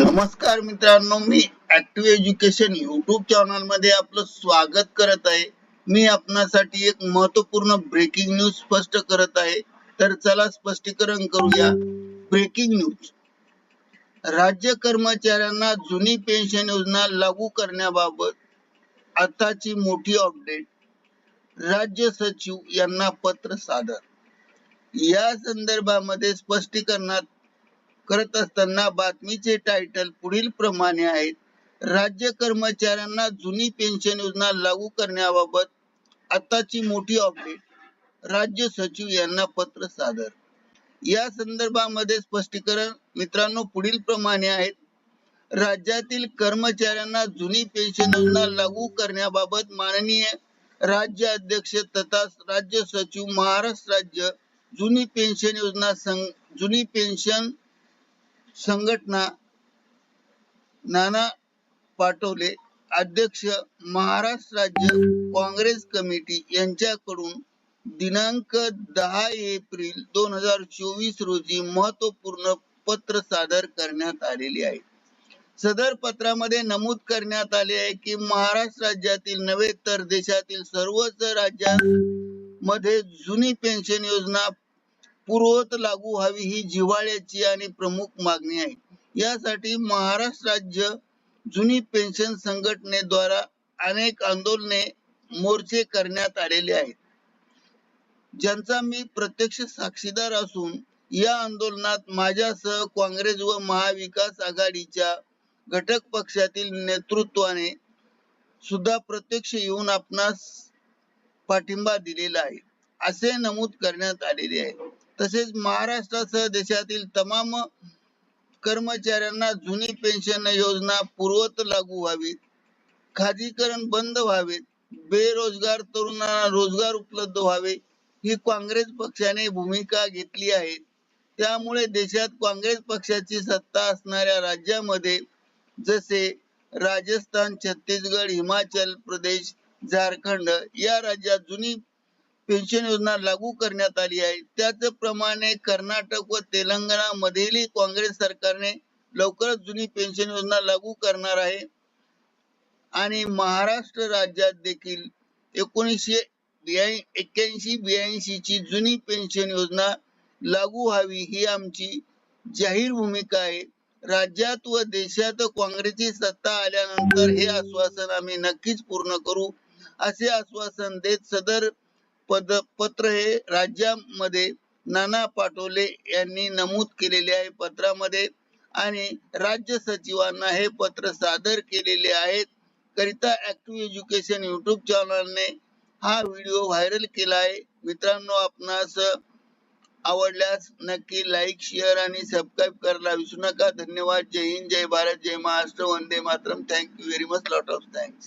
नमस्कार मित्रांनो मी ऍक्टिव्ह एज्युकेशन युट्यूब चॅनलमध्ये आपलं स्वागत करत आहे. मी आपणासाठी एक महत्त्वपूर्ण ब्रेकिंग न्यूज स्पष्ट करत आहे. तर चला स्पष्टीकरण करूया. ब्रेकिंग न्यूज राज्य कर्मचाऱ्यांना जुनी पेन्शन योजना लागू करण्याबाबत आताची मोठी अपडेट राज्य सचिव यांना पत्र सादर. या संदर्भामध्ये स्पष्टीकरणात करत असताना बातमीचे टायटल पुढील प्रमाणे आहेत. राज्य कर्मचाऱ्यांना जुनी पेन्शन योजना लागू करण्याबाबत आताची मोठी अपडेट राज्य सचिव यांना पत्र सादर. या संदर्भामध्ये स्पष्टीकरण मित्रांनो पुढील प्रमाणे आहेत. राज्यातील कर्मचाऱ्यांना जुनी पेन्शन योजना लागू करण्याबाबत माननीय राज्य अध्यक्ष तथा राज्य सचिव महाराष्ट्र राज्य जुनी पेन्शन योजना संघ जुनी पेन्शन संघटना नाना पाटोले अध्यक्ष महाराष्ट्र राज्य काँग्रेस कमिटी यांच्याकडून दिनांक दहा एप्रिल दोन हजार चोवीस रोजी महत्त्वपूर्ण पत्र सादर करण्यात आलेले आहे. सदर पत्रामध्ये नमूद करण्यात आले आहे की महाराष्ट्र राज्यातील नव्हे तर देशातील सर्वच राज्यांमध्ये जुनी पेन्शन योजना पूर्वत लागू व्हावी ही जिव्हाळ्याची आणि प्रमुख मागणी आहे. यासाठी महाराष्ट्र राज्य जुनी पेन्शन संघटनेद्वारा अनेक आंदोलने मोर्चे करण्यात आलेले आहेत. ज्यांचा मी प्रत्यक्ष साक्षीदार असून या आंदोलनात माझ्यासह काँग्रेस व महाविकास आघाडीच्या घटक पक्षातील नेतृत्वाने सुद्धा प्रत्यक्ष येऊन आपणास पाठिंबा दिलेला आहे. असे नमूद करण्यात आलेले आहे. तसेच महाराष्ट्रासह देशातील तमाम कर्मचाऱ्यांना जुनी पेन्शन योजना पूर्वत लागू व्हावी. खाजगीकरण बंद व्हावे. बेरोजगार तरुणांना रोजगार उपलब्ध व्हावे. ही काँग्रेस पक्षाने भूमिका घेतली आहे. त्यामुळे देशात काँग्रेस पक्षाची सत्ता असणाऱ्या राज्यामध्ये जसे राजस्थान छत्तीसगड हिमाचल प्रदेश झारखंड या राज्यात जुनी पेन्शन योजना लागू करण्यात आली आहे. त्याचप्रमाणे कर्नाटक व तेलंगणा मध्येही काँग्रेस सरकारने लवकरच जुनी पेन्शन योजना लागू करणार आहे. आणि महाराष्ट्र राज्यात देखील एकोणीसशे एक्क्याऐंशी ब्याऐंशी ची जुनी पेन्शन योजना लागू व्हावी ही आमची जाहीर भूमिका आहे. राज्यात व देशात काँग्रेसची सत्ता आल्यानंतर हे आश्वासन आम्ही नक्कीच पूर्ण करू. असे आश्वासन देत सदर पद पत्र हे राज्यामध्ये नाना पाटोले यांनी नमूद केलेले आहे पत्रामध्ये आणि राज्य सचिवांना हे पत्र सादर केलेले आहेत. करिता ऍक्टिव्ह एज्युकेशन युट्यूब चॅनलने हा व्हिडिओ व्हायरल केला आहे. मित्रांनो आपणास आवडल्यास नक्की लाईक शेअर आणि सबस्क्राईब करायला विसरू नका. धन्यवाद. जय हिंद जय भारत जय Maharashtra. Vande Mataram. Thank you very much lot of thanks